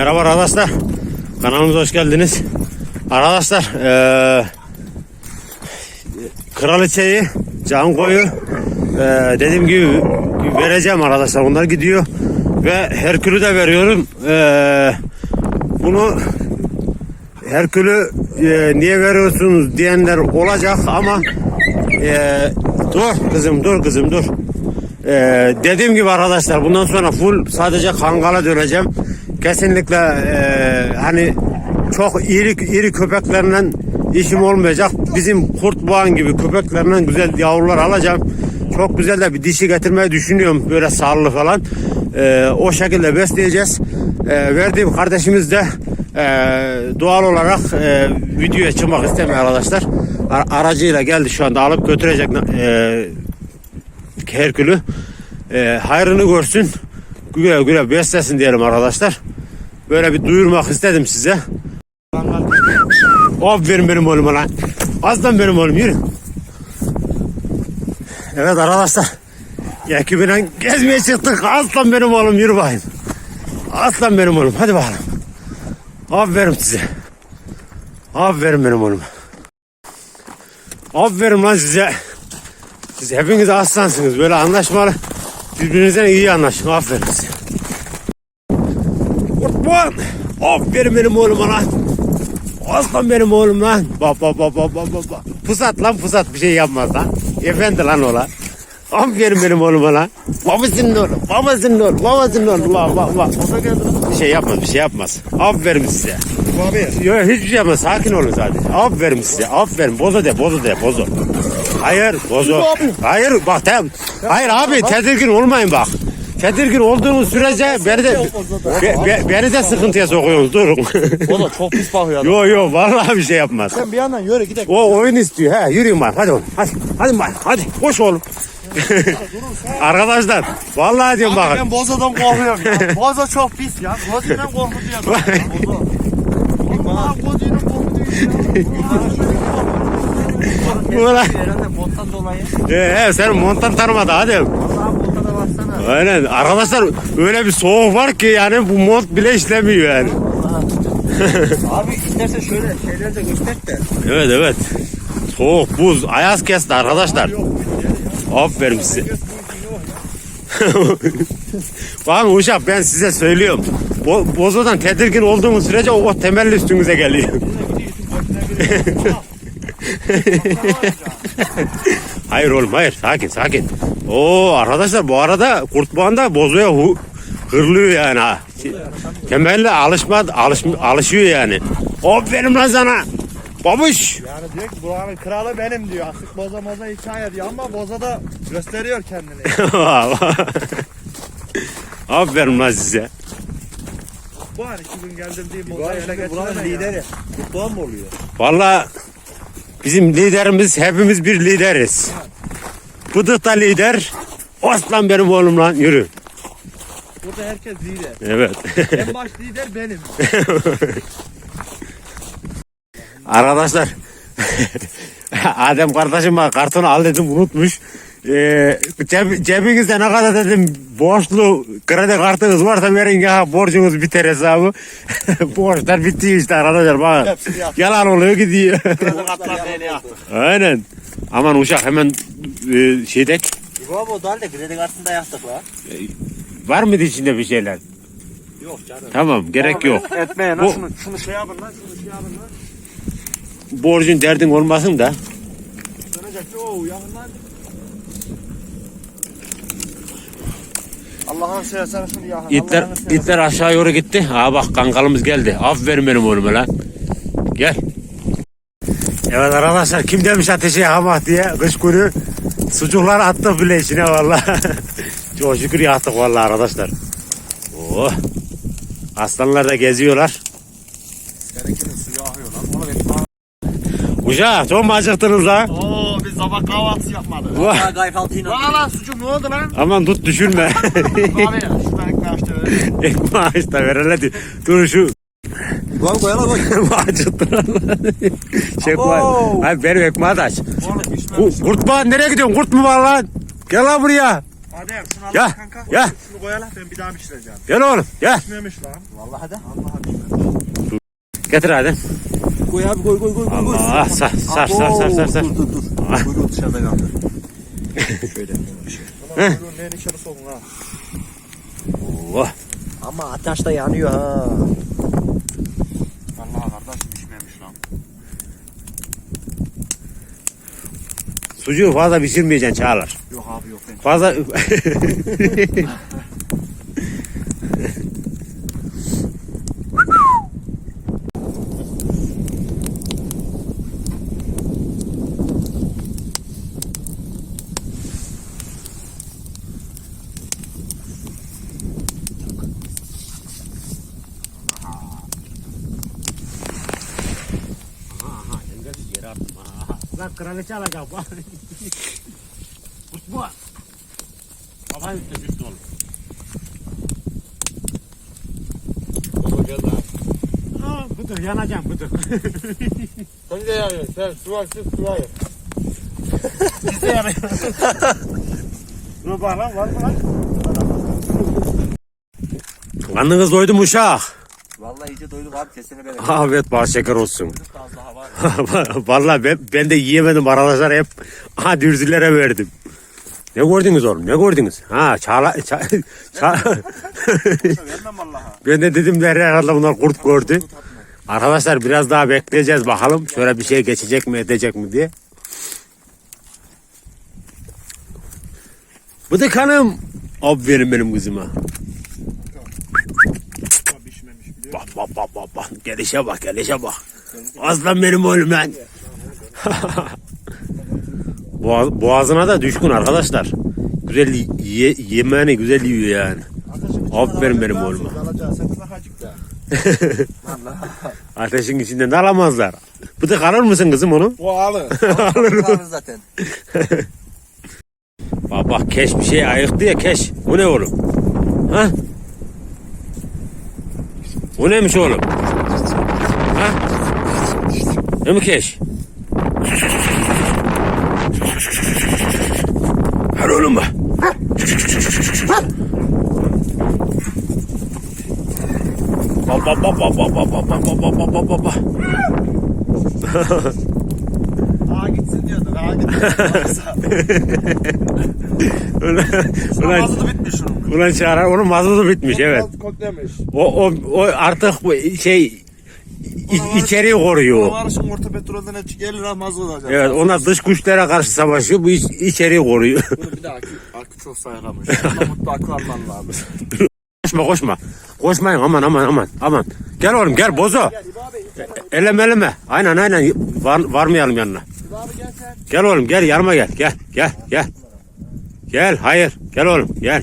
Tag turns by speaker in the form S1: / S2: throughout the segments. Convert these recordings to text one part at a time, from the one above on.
S1: Merhaba arkadaşlar. Kanalımıza hoş geldiniz. Arkadaşlar eee kraliçeyi, can koyu eee, dediğim gibi vereceğim arkadaşlar. Onlar gidiyor ve Herkül'ü de veriyorum. Eee, bunu Herkül'ü eee, niye veriyorsunuz diyenler olacak ama eee, dur kızım dur kızım dur. Ee, dediğim gibi arkadaşlar bundan sonra full sadece kangala döneceğim. Kesinlikle ee, hani çok iri iri köpeklerle işim olmayacak. Bizim kurt boğan gibi köpeklerle güzel yavrular alacağım. Çok güzel de bir dişi getirmeyi düşünüyorum böyle sağlıklı falan. Ee, o şekilde besleyeceğiz. Ee, verdiğim kardeşimiz de ee, doğal olarak ee, videoya çıkmak istemiyor arkadaşlar. Ar- aracıyla geldi şu anda alıp götürecek ee, Herkül'ü e, hayrını görsün. Güle güle beslesin diyelim arkadaşlar. Böyle bir duyurmak istedim size. Aferin benim oğluma lan. Aslan benim oğlum yürü. Evet arkadaşlar. Ekibiyle gezmeye çıktık. Aslan benim oğlum yürü bakayım. Aslan benim oğlum hadi bakalım. Aferin size. Aferin benim oğlum. Aferin lan size. Siz hepiniz aslansınız. Böyle anlaşmalı. Birbirinizden iyi anlaşın. Aferin size. Kurtman. Aferin benim oğluma lan. Aslan benim oğlum lan. Bak bak bak bak bak bak. Pusat lan pusat bir şey yapmaz lan. Efendi lan o lan. Aferin benim oğluma lan. Babasının oğlu. Babasının oğlu. Babasının oğlu. Bak bak bak. Bir şey yapmaz bir şey yapmaz. Aferin size.
S2: Abi.
S1: Yok hiçbir şey yapmaz. Sakin olun sadece. Aferin size. Aferin. Bozo de, bozo de, bozo. Hayır, bozo. Hayır, bak tamam. Hayır abi, tedirgin olmayın bak. Tedirgin olduğunuz sürece beni de be- be- beni de sıkıntıya sokuyorsunuz. Durun.
S2: O da çok pis bakıyor. adam.
S1: Yo yo vallahi bir şey yapmaz.
S2: Sen bir yandan yürü gidelim.
S1: O oyun istiyor. He, yürüyün bak. Hadi oğlum. Hadi. Hadi bak. Hadi. Koş oğlum. Arkadaşlar vallahi diyorum bakın.
S2: ben bozadan korkuyorum ya. Boza çok pis ya. Bozuyla korkutuyor. Boza. Bozuyla korkutuyor
S1: Bu lan.
S2: Herhalde bottan dolayı.
S1: He, he, sen montan tanımadı hadi.
S2: Vallahi botta da baksana.
S1: Aynen. Arkadaşlar öyle bir soğuk var ki yani bu mont bile işlemiyor yani.
S2: Abi istersen şöyle şeyleri de göster de.
S1: Evet evet. Soğuk, buz, ayaz kesti arkadaşlar. Aferin size. Bakın uşak ben size söylüyorum. Bo bozodan tedirgin olduğumuz sürece o, o temelli üstünüze geliyor. hayır oğlum hayır sakin sakin. Oo arkadaşlar bu arada kurtboğan da bozoya hu- hırlıyor yani ha. Temelli alışma alış, alışıyor yani. Aferin lan sana. Babuş.
S2: Yani diyor ki buranın kralı benim diyor. Artık boza moza hikaye diyor ama boza da gösteriyor kendini.
S1: Aferin lan size.
S2: Bu an iki gün geldirdiği boza ele getiren lideri. Kutluğan mı oluyor?
S1: Valla bizim liderimiz hepimiz bir lideriz. Bıdık da lider. Aslan benim oğlum lan yürü.
S2: Burada herkes lider.
S1: Evet.
S2: En baş lider benim.
S1: Arkadaşlar Adem kardeşim bana kartonu al dedim unutmuş. Ee, ceb, cebinizde ne kadar dedim borçlu kredi kartınız varsa verin ya borcunuz biter hesabı. Borçlar bitti işte arkadaşlar bak. Yalan oluyor gidiyor.
S2: Katlar beni yaptı.
S1: Aynen. Aman uşak hemen e, şeydek
S2: Bu abi o da kredi kartında yaktık la.
S1: var mıydı içinde bir şeyler?
S2: Yok canım.
S1: Tamam gerek yok.
S2: Etmeyin
S1: Bu-
S2: lan şunu, şunu şey yapın lan şunu şey yapın lan.
S1: Borcun derdin olmasın da.
S2: Dönecek Allah'ın seversen şunu yakın.
S1: İtler, itler aşağı doğru gitti. Ha bak kankalımız geldi. Aferin benim oğluma lan. Gel. Evet arkadaşlar kim demiş ateşe yakamaz diye kış günü sucuklar attık bile içine valla. Çok şükür yattık valla arkadaşlar. Oh. Aslanlar da geziyorlar.
S2: Seninkinin suyu akıyor lan. Onu bekle.
S1: Uşak çok mu acıktınız lan?
S2: Oo sabah kahvaltısı yapmadık.
S1: Vah.
S3: Kayfaltıyla.
S2: Lan lan sucuk ne oldu lan?
S1: Aman tut düşürme.
S2: Abi ya şuradan ekmeği açtı.
S1: Ekmeği aç da ver hele. Dur şu
S3: Ulan koyala koy.
S1: Acıttılar lan. Şey koy.
S2: Abo.
S1: Abi benim ekmeği de aç.
S2: Oğlum
S1: Ku- Kurt var nereye gidiyorsun? Kurt mu var lan? Gel lan buraya.
S2: Adem şunu al
S1: Ya,
S2: kanka.
S1: ya.
S2: Şunu koyalım ben bir daha pişireceğim.
S1: Gel oğlum gel.
S2: Pişmemiş lan.
S3: Vallahi de.
S2: Allah'a pişmemiş.
S1: Getir hadi.
S3: Koy abi koy koy koy koy. koy.
S1: Allah sar sar sar sar sar. sar.
S3: Dur dur dur. Kuyruğu dışarıda kaldı. Şöyle.
S2: Ulan kuyruğun neyin içeri sokun ha.
S1: Oh.
S3: Ama ateş de yanıyor ha.
S2: Vallahi kardeş pişmemiş lan.
S1: Sucuğu fazla pişirmeyeceksin Çağlar.
S2: Yok abi yok ben.
S1: Fazla... Lan kraliçe alacağım. Kutma. Baba üstte düştü oğlum. Aa, budur yanacağım budur.
S2: Sen de yani sen su var su su var.
S1: Bize yanıyor.
S2: Dur bak lan var mı lan?
S1: Karnınız doydu mu uşak?
S3: Vallahi iyice doyduk abi kesene bereket.
S1: Afiyet bal şeker olsun.
S3: Az daha var.
S1: Vallahi ben, ben de yiyemedim arkadaşlar hep aha dürzülere verdim. Ne gördünüz oğlum ne gördünüz? Ha çağla, ça, ça,
S2: Vermem vallaha.
S1: ben de dedim der herhalde bunlar kurt gördü. Arkadaşlar biraz daha bekleyeceğiz bakalım. Şöyle bir şey geçecek mi edecek mi diye. Bıdık hanım. Aferin benim kızıma.
S2: Pişmemiş biliyor
S1: Bak bak bak. Gelişe bak gelişe bak. Aslan benim oğlum ben. Boğaz, boğazına da düşkün arkadaşlar. Güzel ye, yemeğini güzel yiyor yani. Aferin benim oğluma.
S2: Da.
S1: Ateşin içinden de alamazlar. Bıdık alır mısın kızım onu?
S2: O alır.
S3: Alır zaten.
S1: Bak bak keş bir şey ayıktı ya keş. Bu ne oğlum? Ha? Bu neymiş oğlum? Ha? Ömükeş. Her oğlum mu? Baba baba baba baba baba baba baba.
S2: Ağa gitsin diyordu. Ağa gitsin.
S1: Ulan, ulan.
S2: Namazı da bitmiş şunun
S1: ulan çağıran onun mazotu bitmiş evet. O, o, o artık bu şey i- içeriği koruyor.
S2: Varışın orta petrolden hep gelir ha mazot olacak.
S1: Evet onlar dış güçlere karşı savaşıyor bu iç, içeriği koruyor.
S2: Bunu bir de akü, akü çok sayılamış. Buna mutlu akü alman lazım.
S1: koşma koşma. Koşmayın aman aman aman aman. Gel oğlum gel bozo. Eleme eleme. Aynen aynen Var, varmayalım yanına.
S2: Gel
S1: oğlum gel yanıma gel. Gel gel gel. Gel hayır gel oğlum gel.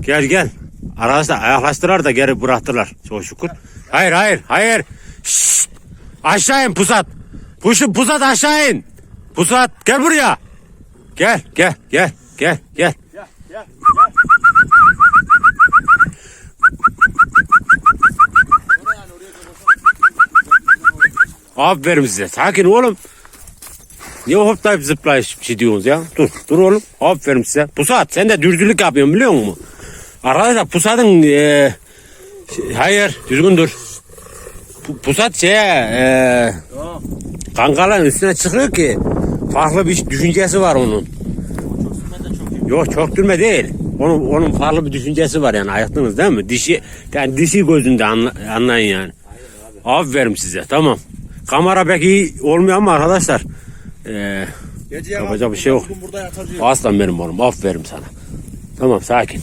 S1: Gel gel. Arkadaşlar ayaklaştılar da geri bıraktılar. Çok şükür. Hayır hayır hayır. Şşt. Aşağı in pusat. Puşu pusat aşağı in. Pusat gel buraya. Gel gel gel gel gel.
S2: Gel gel.
S1: Aferin size. Sakin oğlum. Niye hoplayıp zıplayıp şey diyorsunuz ya? Dur, dur oğlum. Aferin size. Pusat sen de dürdülük yapıyorsun biliyor musun? Arkadaşlar Pusat'ın e, şey- hayır düzgün dur. Pu- Pusat şeye e, kankaların üstüne çıkıyor ki farklı bir düşüncesi var onun. Yok çok dürme değil. Onun, onun farklı bir düşüncesi var yani ayıktınız değil mi? Dişi yani dişi gözünde anla, anlayın yani. Aferin size tamam. Kamera pek iyi olmuyor ama arkadaşlar. Ee,
S2: Gece
S1: Yapacak bir şey yok. Aslan benim oğlum aferin sana. Tamam sakin.